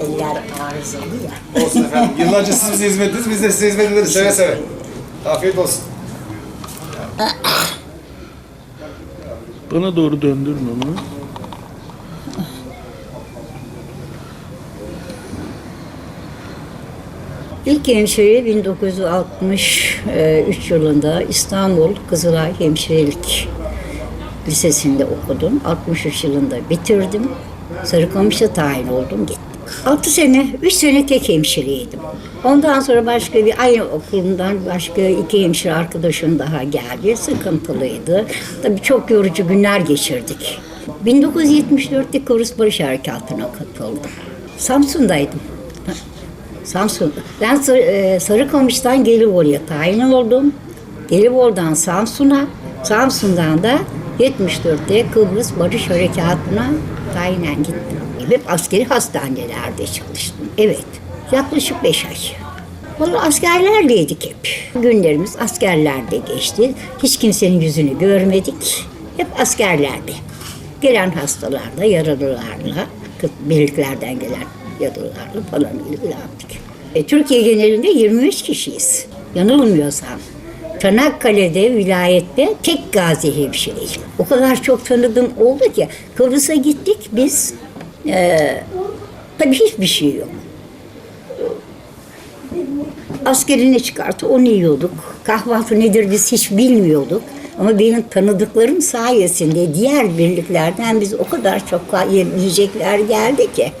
Eller arızalı ya. Olsun efendim. Yıllarca siz bize hizmet ediniz, biz de size hizmet ederiz. Seve seve. Afiyet olsun. Bana doğru döndürme bunu. İlk hemşire 1963 yılında İstanbul Kızılay Hemşirelik Lisesi'nde okudum. 63 yılında bitirdim. Sarıkamış'a tayin oldum gittim. 6 sene, 3 sene tek hemşireydim. Ondan sonra başka bir aynı okulundan başka iki hemşire arkadaşım daha geldi. Sıkıntılıydı. Tabii çok yorucu günler geçirdik. 1974'te Kıbrıs Barış Harekatı'na katıldım. Samsun'daydım. Samsun. Ben Sar- e, Sarıkamış'tan Gelibolu'ya tayin oldum. Gelibolu'dan Samsun'a, Samsun'dan da 74'te Kıbrıs Barış Harekatı'na tayinen gittim. Hep askeri hastanelerde çalıştım. Evet, yaklaşık beş ay. Vallahi askerlerleydik hep. Günlerimiz askerlerde geçti. Hiç kimsenin yüzünü görmedik. Hep askerlerde. Gelen hastalarla, yaralılarla, birliklerden gelen yaralılarla falan ilgilendik. E, Türkiye genelinde 25 kişiyiz. Yanılmıyorsam. Çanakkale'de, vilayette tek gazi hemşireyim. O kadar çok tanıdığım oldu ki Kıbrıs'a gittik biz. E, tabii hiçbir şey yok. Askerine çıkarttı, onu yiyorduk. Kahvaltı nedir biz hiç bilmiyorduk. Ama benim tanıdıklarım sayesinde diğer birliklerden biz o kadar çok yiyecekler geldi ki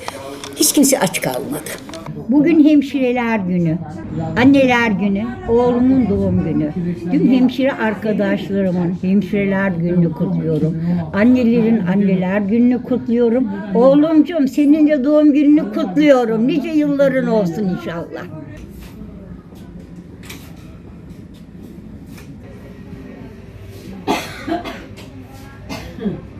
hiç kimse aç kalmadı. Bugün hemşireler günü, anneler günü, oğlumun doğum günü. Tüm hemşire arkadaşlarımın hemşireler gününü kutluyorum. Annelerin anneler gününü kutluyorum. Oğlumcum senin de doğum gününü kutluyorum. Nice yılların olsun inşallah. Hmm.